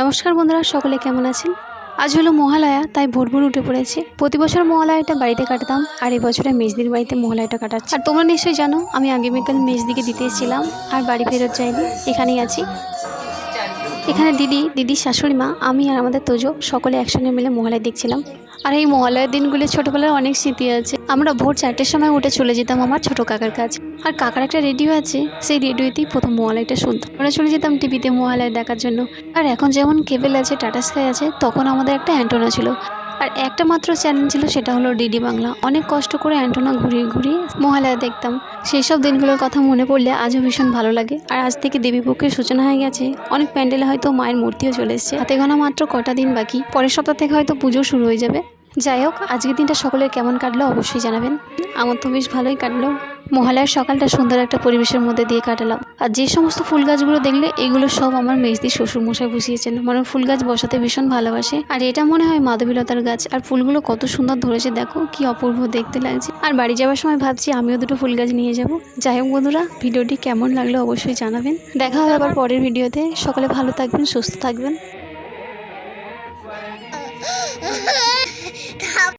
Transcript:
নমস্কার বন্ধুরা, সকলে কেমন আছেন? আজ হলো মহালয়া, তাই ভোর ভোর উঠে পড়েছে। প্রতি বছর মহালয়াটা বাড়িতে কাটাতাম, আর এই বছরে মেজদির বাড়িতে মহালয়াটা কাটাচ্ছি। আর তোমরা নিশ্চয়ই জানো, আমি আগামীকাল মেজদিকে দিতে এসেছিলাম, আর বাড়ি ফেরত যাইনি, এখানেই আছি। এখানে দিদি, দিদির শাশুড়ি মা, আমি আর আমাদের তোজো সকলে একসঙ্গে মিলে মহালয়া দেখছিলাম। আর এই মহালয়ার দিনগুলি ছোটোবেলার অনেক স্মৃতি আছে। আমরা ভোর চারটের সময় উঠে চলে যেতাম আমার ছোট কাকার কাছে। আর কাকার একটা রেডিও আছে, সেই রেডিওতেই প্রথম মহালয়টা শুনতাম। আমরা চলে যেতাম টিভিতে মহালয়া দেখার জন্য। আর এখন যেমন কেবেল আছে, টাটা স্কাই আছে, তখন আমাদের একটা অ্যান্টোনা ছিল। আর একটা মাত্র চ্যানেল ছিল, সেটা হলো ডিডি বাংলা। অনেক কষ্ট করে অ্যান্টোনা ঘুরিয়ে ঘুরিয়ে মহালয়া দেখতাম। সেই সব দিনগুলোর কথা মনে পড়লে আজও ভীষণ ভালো লাগে। আর আজ থেকে দেবীপক্ষের সূচনা হয়ে গেছে। অনেক প্যান্ডেলে হয়তো মায়ের মূর্তিও চলে এসছে। হাতে গোনা মাত্র কটা দিন বাকি। পরের সপ্তাহ থেকে হয়তো পুজো শুরু হয়ে যাবে। যাই হোক, আজকের দিনটা সকলের কেমন কাটলো অবশ্যই জানাবেন। আমার তো বেশ ভালোই কাটলো। মহালয়ার সকালটা সুন্দর একটা পরিবেশের মধ্যে দিয়ে কাটালাম। আর যে সমস্ত ফুল গাছগুলো দেখলে, এগুলো সব আমার মেজদি শ্বশুর মশাই বসিয়েছেন। মানে ফুল গাছ বসাতে ভীষণ ভালোবাসে। আর এটা মনে হয় মাধবীলতার গাছ। আর ফুলগুলো কত সুন্দর ধরেছে, দেখো, কি অপূর্ব দেখতে লাগছে। আর বাড়ি যাওয়ার সময় ভাবছি আমিও দুটো ফুল গাছ নিয়ে যাব। যাই হোক বন্ধুরা, ভিডিওটি কেমন লাগল অবশ্যই জানাবেন। দেখা হবে আবার পরের ভিডিওতে। সকলে ভালো থাকবেন, সুস্থ থাকবেন।